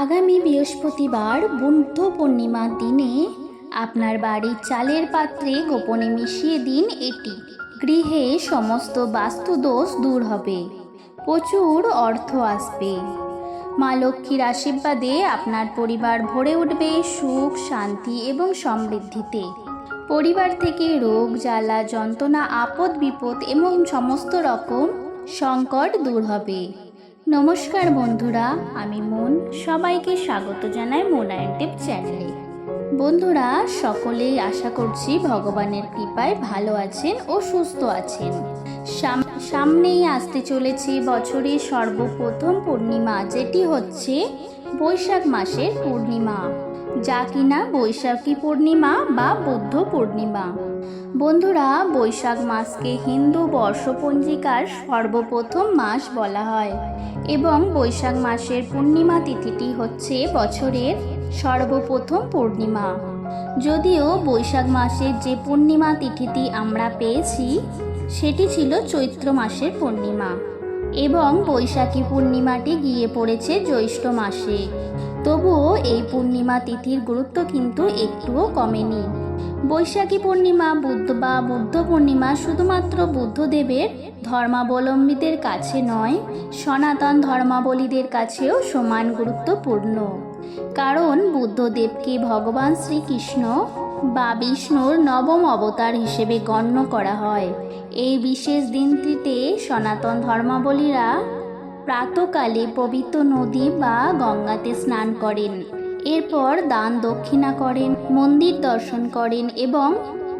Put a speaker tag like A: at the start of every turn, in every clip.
A: আগামী বৃহস্পতিবার বুদ্ধ পূর্ণিমার দিনে আপনার বাড়ির চালের পাত্রে গোপনে মিশিয়ে দিন এটি। গৃহে সমস্ত বাস্তুদোষ দূর হবে। প্রচুর অর্থ আসবে। মা লক্ষ্মীর আশীর্বাদে আপনার পরিবার ভরে উঠবে সুখ, শান্তি এবং সমৃদ্ধিতে। পরিবার থেকে রোগ, জ্বালা, যন্ত্রণা আপদ বিপদ এবং সমস্ত রকম সংকট দূর হবে। নমস্কার বন্ধুরা, আমি মন। সবাইকে স্বাগত জানাই মোনায়ন টিপ চ্যানেলে। বন্ধুরা, সকলেই আশা করছি ভগবানের কৃপায় ভালো আছেন ও সুস্থ আছেন। সাম- সামনেই আসতে চলেছে বছরের সর্বপ্রথম পূর্ণিমা, যেটি হচ্ছে বৈশাখ মাসের পূর্ণিমা। যা কিনা বৈশাখী পূর্ণিমা বা বুদ্ধ পূর্ণিমা। বন্ধুরা, বৈশাখ মাসকে হিন্দু বর্ষপঞ্জিকার সর্বপ্রথম মাস বলা হয় এবং বৈশাখ মাসের পূর্ণিমা তিথিটি হচ্ছে বছরের সর্বপ্রথম পূর্ণিমা। যদিও বৈশাখ মাসের যে পূর্ণিমা তিথিটি আমরা পেয়েছি, সেটি ছিল চৈত্র মাসের পূর্ণিমা এবং বৈশাখী পূর্ণিমাটি গিয়ে পড়েছে জ্যৈষ্ঠ মাসে। তবুও এই পূর্ণিমা তিথির গুরুত্ব কিন্তু একটুও কমেনি। বৈশাখী পূর্ণিমা, বুদ্ধ বা বুদ্ধ পূর্ণিমা শুধুমাত্র বুদ্ধদেবের ধর্মাবলম্বীদের কাছে নয়, সনাতন ধর্মাবলীদের কাছেও সমান গুরুত্বপূর্ণ। কারণ বুদ্ধদেবকে ভগবান শ্রীকৃষ্ণ বা বিষ্ণুর নবম অবতার হিসেবে গণ্য করা হয়। এই বিশেষ দিনটিতে সনাতন ধর্মাবলীরা প্রাতকালে পবিত্র নদী বা গঙ্গাতে স্নান করেন। এরপর দান দক্ষিণা করেন, মন্দির দর্শন করেন এবং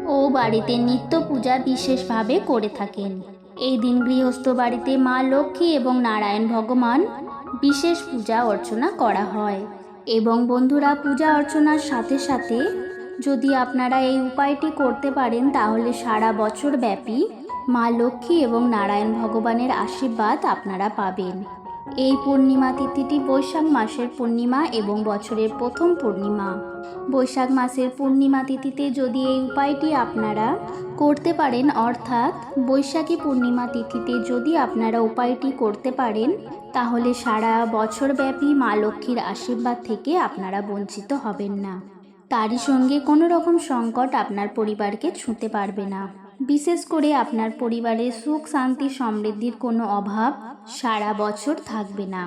A: ও বাড়িতে নিত্য পূজা বিশেষভাবে করে থাকেন। এই দিন গৃহস্থ বাড়িতে মা লক্ষ্মী এবং নারায়ণ ভগবান বিশেষ পূজা অর্চনা করা হয়। এবং বন্ধুরা, পূজা অর্চনার সাথে সাথে যদি আপনারা এই উপায়টি করতে পারেন, তাহলে সারা বছর ব্যাপী মা লক্ষ্মী এবং নারায়ণ ভগবানের আশীর্বাদ আপনারা পাবেন। এই পূর্ণিমা তিথিটি বৈশাখ মাসের পূর্ণিমা এবং বছরের প্রথম পূর্ণিমা। বৈশাখ মাসের পূর্ণিমা তিথিতে যদি এই উপায়টি আপনারা করতে পারেন, অর্থাৎ বৈশাখী পূর্ণিমা তিথিতে যদি আপনারা উপায়টি করতে পারেন, তাহলে সারা বছরব্যাপী মা লক্ষ্মীর আশীর্বাদ থেকে আপনারা বঞ্চিত হবেন না। তারই সঙ্গে কোনো রকম সংকট আপনার পরিবারকে ছুঁতে পারবে না। বিশেষ করে আপনার পরিবারে সুখ, শান্তি, সমৃদ্ধির কোনো অভাব সারা বছর থাকবে না।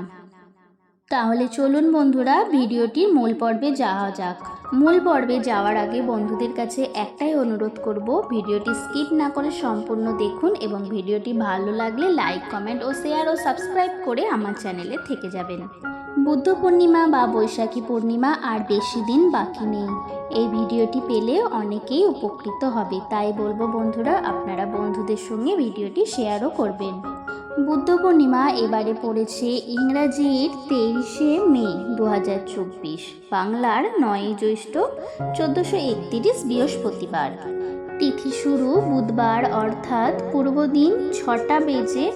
A: তাহলে চলুন বন্ধুরা, ভিডিওটির মূল পর্বে যাওয়া যাক। মূল পর্বে যাওয়ার আগে বন্ধুদের কাছে একটাই অনুরোধ করব, ভিডিওটি স্কিপ না করে সম্পূর্ণ দেখুন এবং ভিডিওটি ভালো লাগলে লাইক, কমেন্ট ও শেয়ার ও সাবস্ক্রাইব করে আমার চ্যানেলে থেকে যাবেন। বুদ্ধ পূর্ণিমা বা বৈশাখী পূর্ণিমা আর বেশি দিন বাকি নেই। এই ভিডিওটি পেলে অনেকেই উপকৃত হবে। তাই বলব বন্ধুরা, আপনারা বন্ধুদের সঙ্গে ভিডিওটি শেয়ারও করবেন। বুদ্ধ পূর্ণিমা এবারে পড়েছে ইংরাজির তেইশে মে দু হাজার চব্বিশ, বাংলার নয় জ্যৈষ্ঠ চোদ্দোশো একত্রিশ বৃহস্পতিবার। তিথি শুরু বুধবার, অর্থাৎ পূর্বদিন ছটা বেজে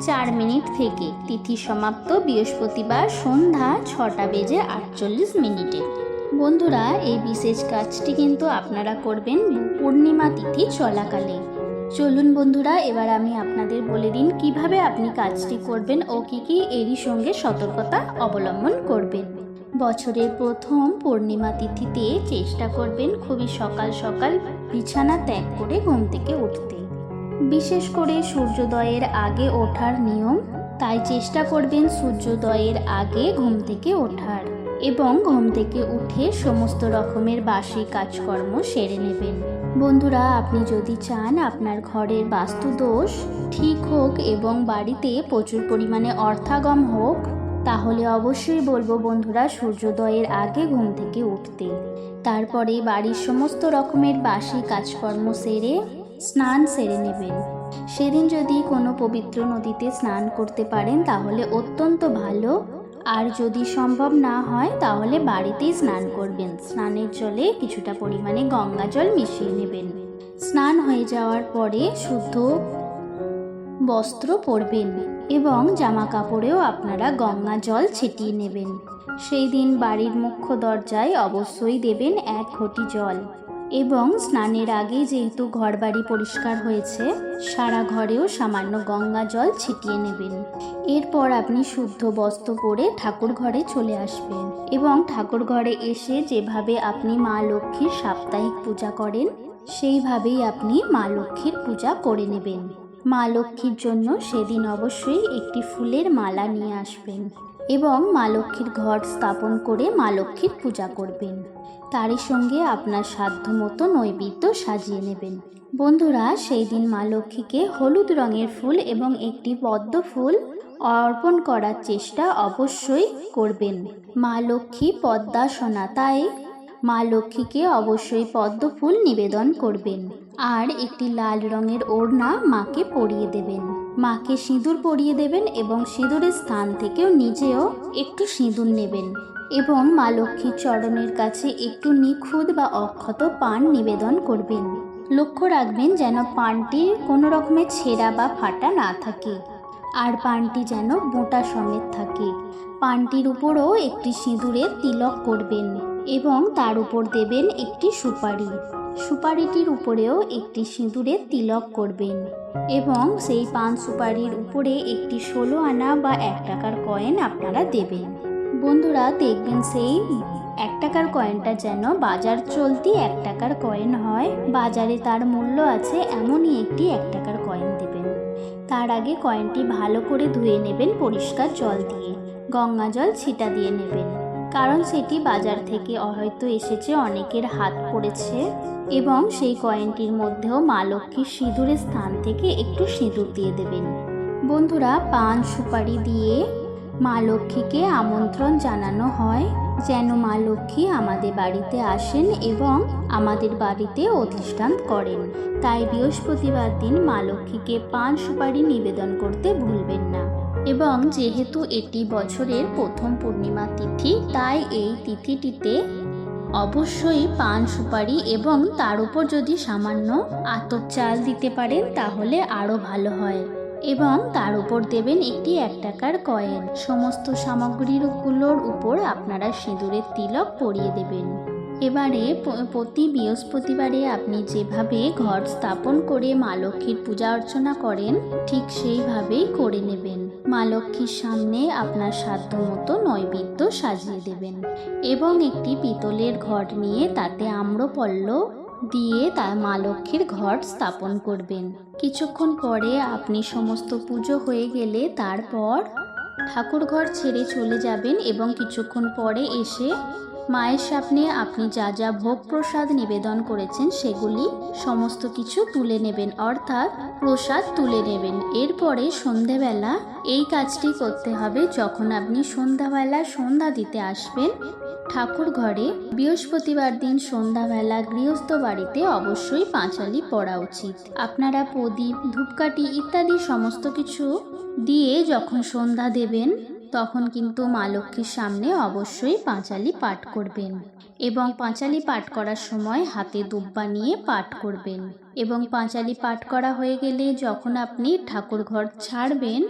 A: চার মিনিট থেকে। তিথি সমাপ্ত বৃহস্পতিবার সন্ধ্যা ছটা বেজে আটচল্লিশ মিনিটে। বন্ধুরা, এই বিশেষ কাজটি কিন্তু আপনারা করবেন পূর্ণিমা তিথি চলাকালে চলুন বন্ধুরা, এবার আমি আপনাদের বলে দিন কীভাবে আপনি কাজটি করবেন ও কি কি এরই সঙ্গে সতর্কতা অবলম্বন করবেন। বছরের প্রথম পূর্ণিমা তিথিতে চেষ্টা করবেন খুবই সকাল সকাল বিছানা ত্যাগ করে ঘুম থেকে উঠতে। বিশেষ করে সূর্যোদয়ের আগে ওঠার নিয়ম, তাই চেষ্টা করবেন সূর্যোদয়ের আগে ঘুম থেকে ওঠার এবং ঘুম থেকে উঠে সমস্ত রকমের বাসি কাজকর্ম সেরে নেবেন। বন্ধুরা, আপনি যদি চান আপনার ঘরের বাস্তুদোষ ঠিক হোক এবং বাড়িতে প্রচুর পরিমাণে অর্থাগম হোক, তাহলে অবশ্যই বলব বন্ধুরা, সূর্যোদয়ের আগে ঘুম থেকে উঠতে। তারপরে বাড়ির সমস্ত রকমের বাসি কাজকর্ম সেরে স্নান সেরে নেবেন। সেদিন যদি কোনো পবিত্র নদীতে স্নান করতে পারেন, তাহলে অত্যন্ত ভালো। আর যদি সম্ভব না হয়, তাহলে বাড়িতেই স্নান করবেন। স্নানের জলে কিছুটা পরিমাণে গঙ্গা জল মিশিয়ে নেবেন। স্নান হয়ে যাওয়ার পরে শুদ্ধ বস্ত্র পরবেন এবং জামা কাপড়েও আপনারা গঙ্গা জল ছিটিয়ে নেবেন। সেই দিন বাড়ির মুখ্য দরজায় অবশ্যই দেবেন এক ঘটি জল। এবং স্নানের আগে যেহেতু ঘরবাড়ি পরিষ্কার হয়েছে, সারা ঘরেও সামান্য গঙ্গা জল ছিটিয়ে নেবেন। এরপর আপনি শুদ্ধ বস্ত্র পরে ঠাকুর ঘরে চলে আসবেন এবং ঠাকুর ঘরে এসে যেভাবে আপনি মা লক্ষ্মীর সাপ্তাহিক পূজা করেন, সেইভাবেই আপনি মা লক্ষ্মীর পূজা করে নেবেন। মা লক্ষ্মীর জন্য সেদিন অবশ্যই একটি ফুলের মালা নিয়ে আসবেন এবং মা লক্ষ্মীর ঘর স্থাপন করে মা লক্ষ্মীর পূজা করবেন। তারই সঙ্গে আপনার সাধ্য মতো নৈবেদ্য সাজিয়ে নেবেন। বন্ধুরা, সেই দিন মা লক্ষ্মীকে হলুদ রঙের ফুল এবং একটি পদ্ম ফুল অর্পণ করার চেষ্টা অবশ্যই করবেন। মা লক্ষ্মী পদ্মাসনা তাই মা লক্ষ্মীকে অবশ্যই পদ্ম ফুল নিবেদন করবেন আর একটি লাল রঙের ওড়না মাকে পরিয়ে দেবেন। মাকে সিঁদুর পরিয়ে দেবেন এবং সিঁদুরের স্থান থেকেও নিজেও একটু সিঁদুর নেবেন। এবং মা লক্ষ্মীর চরণের কাছে একটু নিখুঁত বা অক্ষত পান নিবেদন করবেন। লক্ষ্য রাখবেন যেন পানটি কোনো রকমের ছেঁড়া বা ফাটা না থাকে, আর পানটি যেন মোটা সমেত থাকে। পানটির উপরও একটি সিঁদুরের তিলক করবেন এবং তার উপর দেবেন একটি সুপারি। সুপারিটির উপরেও একটি সিঁদুরের তিলক করবেন এবং সেই পান সুপারির উপরে একটি ষোলো আনা বা এক টাকার কয়েন আপনারা দেবেন। বন্ধুরা, দেখবেন সেই এক টাকার কয়েনটা যেন বাজার চলতি এক টাকার কয়েন হয়। বাজারে তার মূল্য আছে এমনই একটি এক টাকার কয়েন দেবেন। তার আগে কয়েনটি ভালো করে ধুয়ে নেবেন পরিষ্কার জল দিয়ে। গঙ্গা জল ছিটা দিয়ে নেবেন। কারণ সেটি বাজার থেকে হয়তো এসেছে, অনেকের হাত পড়েছে এবং সেই কয়েনটির মধ্যেও মা লক্ষ্মীর সিঁদুরের স্থান থেকে একটু সিঁদুর দিয়ে দেবেন। বন্ধুরা, পান সুপারি দিয়ে মা লক্ষ্মীকে আমন্ত্রণ জানানো হয় যেন মা লক্ষ্মী আমাদের বাড়িতে আসেন এবং আমাদের বাড়িতে অধিষ্ঠান করেন। তাই বৃহস্পতিবার দিন মা লক্ষ্মীকে পান সুপারি নিবেদন করতে ভুলবেন না। এবং যেহেতু এটি বছরের প্রথম পূর্ণিমা তিথি, তাই এই তিথিটিতে অবশ্যই পান সুপারি এবং তার উপর যদি সামান্য আতর চাল দিতে পারেন, তাহলে আরও ভালো হয়। এবং তার উপর দেবেন একটি এক টাকার কয়েন। সমস্ত সামগ্রীগুলোর উপর আপনারা সিঁদুরের তিলক পরিয়ে দেবেন। এবারে প্রতি বৃহস্পতিবারে আপনি যেভাবে ঘর স্থাপন করে মা লক্ষ্মীর পূজা অর্চনা করেন, ঠিক সেইভাবেই করে নেবেন। মা লক্ষ্মীর সামনে আপনার সাধ্য মতো নৈবেদ্য সাজিয়ে দেবেন এবং একটি পিতলের ঘট নিয়ে তাতে আম্রপল্ল দিয়ে তার মা লক্ষ্মীর ঘট স্থাপন করবেন। কিছুক্ষণ পরে আপনি সমস্ত পুজো হয়ে গেলে তারপর ঠাকুর ঘর ছেড়ে চলে যাবেন এবং কিছুক্ষণ পরে এসে মায়ের সামনে আপনি যা যা ভোগ প্রসাদ নিবেদন করেছেন সেগুলি সমস্ত কিছু তুলে নেবেন, অর্থাৎ প্রসাদ তুলে নেবেন। এরপরে সন্ধেবেলা এই কাজটি করতে হবে। যখন আপনি সন্ধ্যাবেলা সন্ধ্যা দিতে আসবেন ঠাকুর ঘরে বৃহস্পতিবার দিন সন্ধ্যাবেলা গৃহস্থ বাড়িতে অবশ্যই পাঁচালি পড়া উচিত। আপনারা প্রদীপ, ধূপকাঠি ইত্যাদি সমস্ত কিছু দিয়ে যখন সন্ধ্যা দেবেন, তখন কিন্তু মা লক্ষ্মীর সামনে অবশ্যই পাঁচালি পাঠ করবেন এবং পাঁচালি পাঠ করার সময় হাতে দুব্বা নিয়ে পাঠ করবেন। এবং পাঁচালি পাঠ করা হয়ে গেলে যখন আপনি ঠাকুর ঘর ছাড়বেন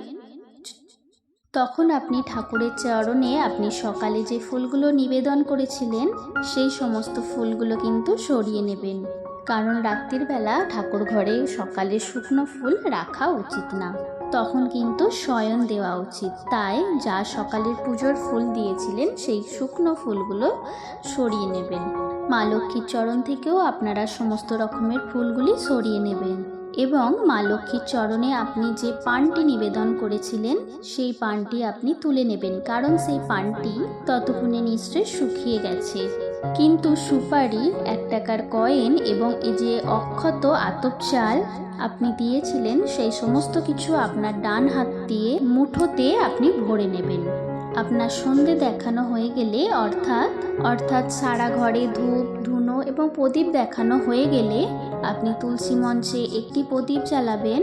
A: তখন আপনি ঠাকুরের চরণে আপনি সকালে যে ফুলগুলো নিবেদন করেছিলেন, সেই সমস্ত ফুলগুলো কিন্তু সরিয়ে নেবেন। কারণ রাত্রির বেলা ঠাকুর ঘরে সকালে শুকনো ফুল রাখা উচিত না। তখন কিন্তু শয়ন দেওয়া উচিত। তাই যা সকালের পুজোর ফুল দিয়েছিলেন, সেই শুকনো ফুলগুলো সরিয়ে নেবেন। মা লক্ষ্মীর চরণ থেকেও আপনারা সমস্ত রকমের ফুলগুলি সরিয়ে নেবেন। এবং মা লক্ষ্মীর চরণে আপনি যে পানটি নিবেদন করেছিলেন, সেই পানটি আপনি তুলে নেবেন। কারণ সেই পানটি ততক্ষণে নিশ্চয়ই শুকিয়ে গেছে। কিন্তু সুপারি, এক টাকার কয়েন এবং এই যে অক্ষত আতপ চাল আপনি দিয়েছিলেন, সেই সমস্ত কিছু আপনার ডান হাত দিয়ে মুঠোতে আপনি ভরে নেবেন। আপনার সন্ধে দেখানো হয়ে গেলে, অর্থাৎ অর্থাৎ সারা ঘরে ধূপ, ধুনো এবং প্রদীপ দেখানো হয়ে গেলে আপনি তুলসী মঞ্চে একটি প্রদীপ জ্বালাবেন,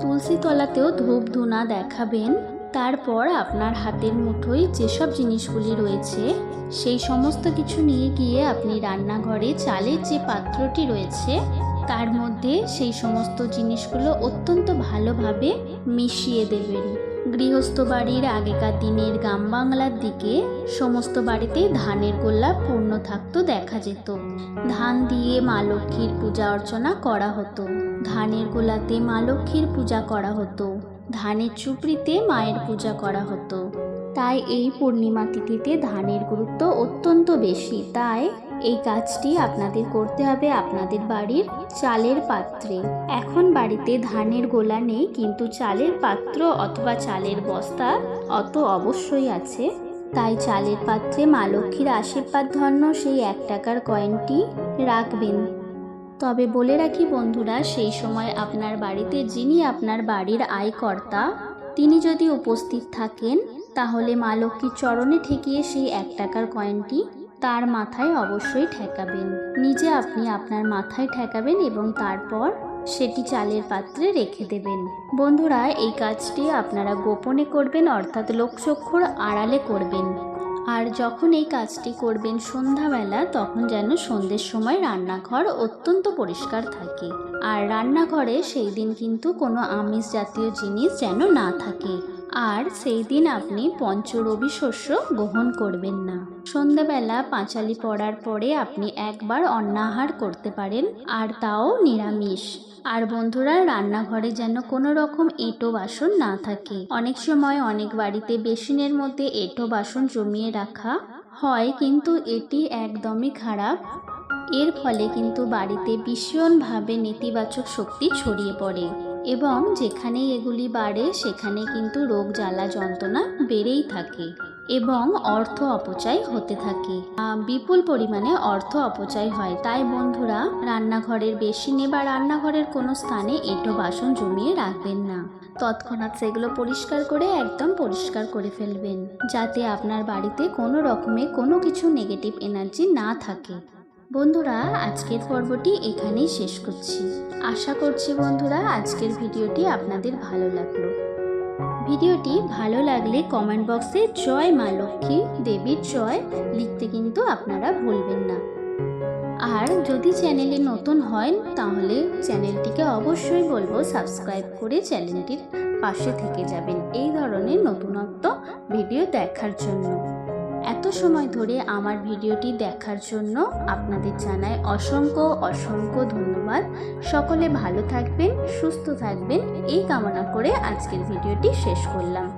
A: তুলসী তলাতেও ধূপ ধুনা দেখাবেন, তারপর আপনার হাতের মুঠোয় যেসব জিনিসগুলি রয়েছে, সেই সমস্ত কিছু নিয়ে গিয়ে আপনি রান্নাঘরে চালের যে পাত্রটি রয়েছে, তার মধ্যে সেই সমস্ত জিনিসগুলো অত্যন্ত ভালোভাবে মিশিয়ে দেবেন। গৃহস্থ বাড়ির আগেকার দিনের গ্রাম বাংলার দিকে সমস্ত বাড়িতে ধানের গোল্লা পূর্ণ থাকতো দেখা যেত। ধান দিয়ে মা লক্ষ্মীর পূজা অর্চনা করা হতো। ধানের গোলাতে মা লক্ষ্মীর পূজা করা হতো। ধানের চুপড়িতে মায়ের পূজা করা হতো। তাই এই পূর্ণিমা তিথিতে ধানের গুরুত্ব অত্যন্ত বেশি। তাই এই কাজটি আপনাদের করতে হবে আপনাদের বাড়ির চালের পাত্রে। এখন বাড়িতে ধানের গোলা নেই, কিন্তু চালের পাত্র অথবা চালের বস্তা অত অবশ্যই আছে। তাই চালের পাত্রে মা লক্ষ্মীর আশীর্বাদ ধন্য, সেই এক টাকার কয়েনটি রাখবেন। তবে বলে রাখি বন্ধুরা, সেই সময় আপনার বাড়িতে যিনি আপনার বাড়ির আয়কর্তা, তিনি যদি উপস্থিত থাকেন, তাহলে মা লক্ষ্মীর চরণে ঠেকিয়ে সেই এক টাকার কয়েনটি তার মাথায় অবশ্যই ঠেকাবেন। নিজে আপনি আপনার মাথায় ঠেকাবেন এবং তারপর সেটি চালের পাত্রে রেখে দেবেন। বন্ধুরা, এই কাজটি আপনারা গোপনে করবেন, অর্থাৎ লোকচক্ষুর আড়ালে করবেন। আর যখন এই কাজটি করবেন সন্ধ্যাবেলা, তখন যেন সন্ধ্যের সময় রান্নাঘর অত্যন্ত পরিষ্কার থাকে। আর রান্নাঘরে সেই দিন কিন্তু কোনো আমিষ জাতীয় জিনিস যেন না থাকে। আর সেই দিন আপনি পঞ্চরবি শস্য গ্রহণ করবেন না। সন্ধ্যাবেলা পাঁচালি পড়ার পরে আপনি একবার অন্নাহার করতে পারেন, আর তাও নিরামিষ। আর বন্ধুরা, রান্নাঘরে যেন কোনো রকম এঁটো বাসন না থাকে। অনেক সময় অনেক বাড়িতে বেসিনের মধ্যে এঁটো বাসন জমিয়ে রাখা হয়, কিন্তু এটি একদমই খারাপ। এর ফলে কিন্তু বাড়িতে ভীষণভাবে নেতিবাচক শক্তি ছড়িয়ে পড়ে। এবং যেখানেই এগুলি বাড়ে, সেখানে কিন্তু রোগ জ্বালা যন্ত্রণা বেড়েই থাকে এবং অর্থ অপচয় হতে থাকে। বিপুল পরিমাণে অর্থ অপচয় হয়। তাই বন্ধুরা, রান্নাঘরের বেসিনে বা রান্নাঘরের কোনো স্থানে এঁটো বাসন জমিয়ে রাখবেন না। তৎক্ষণাৎ সেগুলো পরিষ্কার করে একদম পরিষ্কার করে ফেলবেন, যাতে আপনার বাড়িতে কোনো রকমে কোনো কিছু নেগেটিভ এনার্জি না থাকে। বন্ধুরা, আজকের পর্বটি এখানেই শেষ করছি। আশা করছি বন্ধুরা, আজকের ভিডিওটি আপনাদের ভালো লাগল। ভিডিওটি ভালো লাগলে কমেন্ট বক্সে জয় মা লক্ষ্মী, দেবীর জয় লিখতে কিন্তু আপনারা ভুলবেন না। আর যদি চ্যানেলে নতুন হয় তাহলে চ্যানেলটিকে অবশ্যই বলব সাবস্ক্রাইব করে চ্যানেলটির পাশে থেকে যাবেন এই ধরনের নতুনত্ব ভিডিও দেখার জন্য। এত সময় ধরে আমার ভিডিওটি দেখার জন্য আপনাদের জানাই অসংখ্য অসংখ্য ধন্যবাদ। সকলে ভালো থাকবেন, সুস্থ থাকবেন। এই কামনা করে আজকের ভিডিওটি শেষ করলাম।